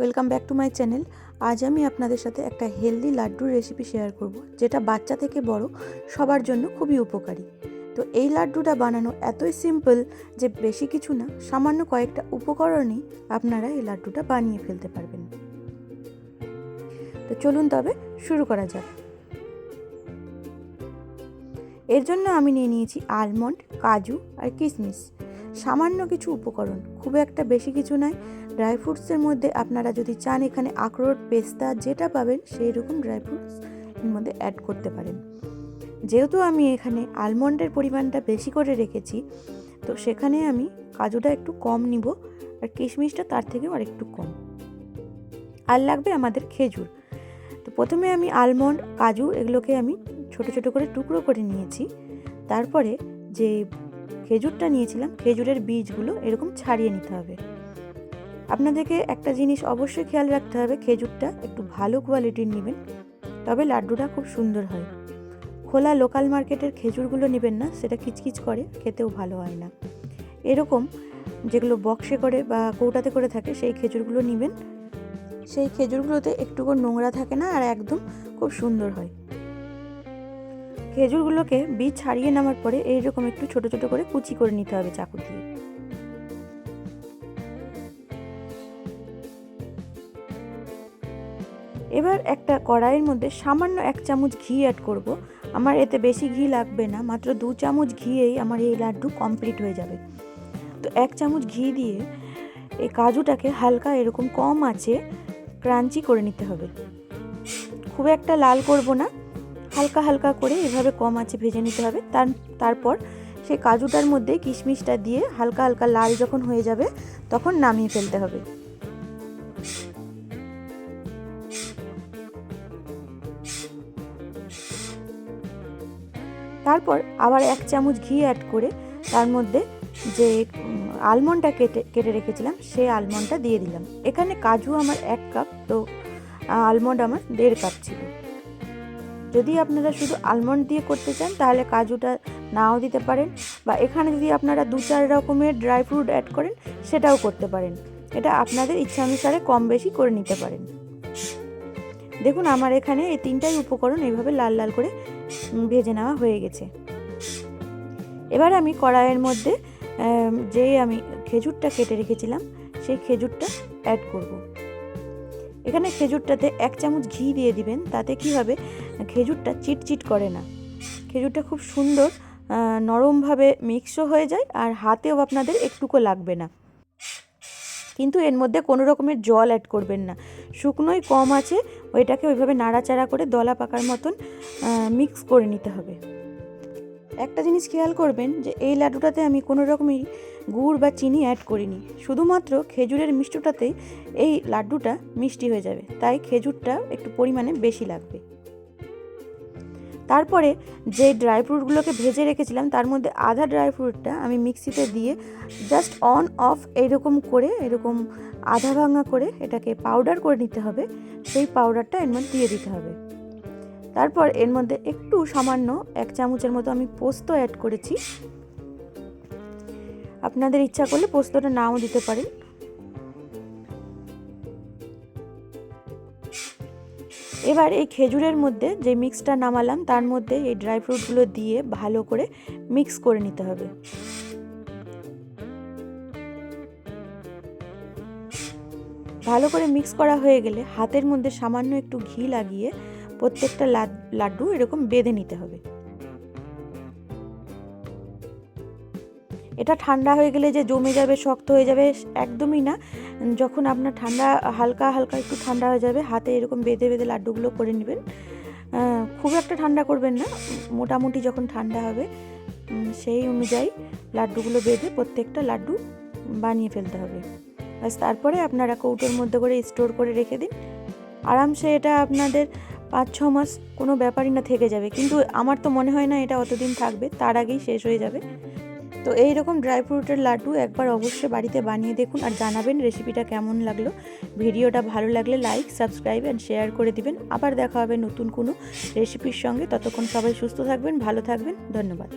Welcome back to my channel. আজ আমি আপনাদের সাথে একটা হেলদি লাড্ডুর রেসিপি শেয়ার করব, যেটা বাচ্চা থেকে বড় সবার জন্য খুবই উপকারী। তো এই লাড্ডুটা বানানো এতই সিম্পল যে বেশি কিছু না, সামান্য কয়েকটা উপকরণই আপনারা এই লাড্ডুটা বানিয়ে ফেলতে পারবেন। তো চলুন তবে শুরু করা যাক। এর জন্য আমি নিয়ে নিয়েছি আলমন্ড কাজু আর কিশমিশ। সামান্য কিছু উপকরণ, খুব একটা বেশি কিছু নয়। ড্রাই ফ্রুটসের মধ্যে আপনারা যদি চান এখানে আখরোট, পেস্তা, যেটা পাবেন সেই রকম ড্রাই ফ্রুটস এর মধ্যে অ্যাড করতে পারেন। যেহেতু আমি এখানে আলমন্ডের পরিমাণটা বেশি করে রেখেছি, তো সেখানে আমি কাজুটা একটু কম নিব আর কিশমিশটা তার থেকেও আর একটু কম। আর লাগবে আমাদের খেজুর। তো প্রথমে আমি আলমন্ড কাজু এগুলোকে আমি ছোট ছোট করে টুকরো করে নিয়েছি। তারপরে যে খেজুরটা নিয়েছিলাম, খেজুরের বীজগুলো এরকম ছাড়িয়ে নিতে হবে। আপনাদেরকে একটা জিনিস অবশ্যই খেয়াল রাখতে হবে, খেজুরটা একটু ভালো কোয়ালিটির নেবেন, তবে লাড্ডুটা খুব সুন্দর হয়। খোলা লোকাল মার্কেটের খেজুরগুলো নেবেন না, সেটা কিচকিচ করে, খেতেও ভালো হয় না। এরকম যেগুলো বক্সে করে বা কৌটাতে করে থাকে, সেই খেজুরগুলো নেবেন। সেই খেজুরগুলোতে একটুকু নোংরা থাকে না, আর একদম খুব সুন্দর হয়। খেজুরগুলোকে বীজ ছাড়িয়ে নেওয়ার পরে এইরকম একটু ছোট ছোট করে কুচি করে নিতে হবে চাকু দিয়ে। এবার একটা কড়াইয়ের মধ্যে সামান্য এক চামচ ঘি অ্যাড করব। আমার এতে বেশি ঘি লাগবে না, মাত্র দু চামচ ঘিয়েই আমার এই লাড্ডু কমপ্লিট হয়ে যাবে। তো এক চামচ ঘি দিয়ে এই কাজুটাকে হালকা এরকম কম আছে ক্রাঞ্চি করে নিতে হবে। খুব একটা লাল করব না হালকা হালকা করে এভাবে কম আছে ভেজে নিতে হবে। তার, তারপর সেই কাজুটার মধ্যে কিশমিশটা দিয়ে হালকা হালকা লাল যখন হয়ে যাবে, তখন নামিয়ে ফেলতে হবে। তারপর আবার এক চামচ ঘি অ্যাড করে তার মধ্যে যে আলমন্ডটা কেটে কেটে রেখেছিলাম, সেই আলমন্ডটা দিয়ে দিলাম। এখানে কাজু আমার এক কাপ তো আলমন্ড আমার দেড় কাপ ছিল। যদি আপনারা শুধু আলমন্ড দিয়ে করতে চান, তাহলে কাজুটা নাও দিতে পারেন বা এখানে যদি আপনারা দু চার রকমের ড্রাই ফ্রুট অ্যাড করেন, সেটাও করতে পারেন। এটা আপনাদের ইচ্ছা অনুসারে কম বেশি করে নিতে পারেন। দেখুন, আমার এখানে এই তিনটাই উপকরণ এইভাবে লাল লাল করে ভেজে নেওয়া হয়ে গেছে। এবার আমি কড়াইয়ের মধ্যে যে আমি খেজুরটা কেটে রেখেছিলাম, সেই খেজুরটা অ্যাড করব। এখানে খেজুরটাতে এক চামচ ঘি দিয়ে দিবেন, তাতে কি হবে? খেজুরটা চিটচিট করে না। খেজুরটা খুব সুন্দর নরমভাবে মিক্সও হয়ে যায় আর হাতেও আপনাদের একটুকু লাগবে না। কিন্তু এর মধ্যে কোনো রকমের জল অ্যাড করবেন না। শুকনোই কম আছে, ওইটাকে ওইভাবে নাড়াচাড়া করে দলা পাকার মতন মিক্স করে নিতে হবে। একটা জিনিস খেয়াল করবেন যে এই লাড্ডুটাতে আমি কোনো রকমই গুড় বা চিনি অ্যাড করিনি। শুধুমাত্র খেজুরের মিষ্টটাতেই এই লাড্ডুটা মিষ্টি হয়ে যাবে। তাই খেজুরটা একটু পরিমাণে বেশি লাগবে। তারপরে যে ড্রাই ফ্রুটগুলোকে ভেজে রেখেছিলাম, তার মধ্যে আধা ড্রাই ফ্রুটটা আমি মিক্সিতে দিয়ে জাস্ট অন অফ এইরকম করে, এরকম আধা ভাঙা করে এটাকে পাউডার করে নিতে হবে। সেই পাউডারটা এর মধ্যে দিয়ে দিতে হবে। তারপর এর মধ্যে একটু সামান্য এক চামচের মতো আমি পোস্ত অ্যাড করেছি। আপনাদের ইচ্ছা করলে পোস্তটা নাও দিতে পারেন। এবার এই খেজুরের মধ্যে যে মিক্সটা নামালাম, তার মধ্যে এই ড্রাই ফ্রুটগুলো দিয়ে ভালো করে মিক্স করে নিতে হবে। ভালো করে মিক্স করা হয়ে গেলে হাতের মধ্যে সামান্য একটু ঘি লাগিয়ে প্রত্যেকটা লাড্ডু এরকম বেঁধে নিতে হবে। এটা ঠান্ডা হয়ে গেলে যে জমে যাবে, শক্ত হয়ে যাবে, একদমই না। যখন আপনার ঠান্ডা, হালকা হালকা একটু ঠান্ডা হয়ে যাবে, হাতে এরকম বেঁধে বেঁধে লাড্ডুগুলো করে নেবেন। খুব একটা ঠান্ডা করবেন না, মোটামুটি যখন ঠান্ডা হবে সেই অনুযায়ী লাড্ডুগুলো বেঁধে প্রত্যেকটা লাড্ডু বানিয়ে ফেলতে হবে। বাস তারপরে আপনারা কৌটোর মধ্যে করে স্টোর করে রেখে দিন। আরামসে এটা আপনাদের পাঁচ, ছ মাস কোনো ব্যাপারই না থেকে যাবে। কিন্তু আমার তো মনে হয় না এটা অতদিন থাকবে, তার আগেই শেষ হয়ে যাবে। তো এই রকম ড্রাই ফ্রুটের লাড্ডু একবার অবশ্যই বাড়িতে বানিয়ে দেখুন আর জানাবেন রেসিপিটা কেমন লাগল। ভিডিওটা ভালো লাগলে লাইক সাবস্ক্রাইব অ্যান্ড শেয়ার করে দিবেন। আবার দেখা হবে নতুন কোনো রেসিপির সঙ্গে। ততক্ষণ সবাই সুস্থ থাকবেন, ভালো থাকবেন। ধন্যবাদ।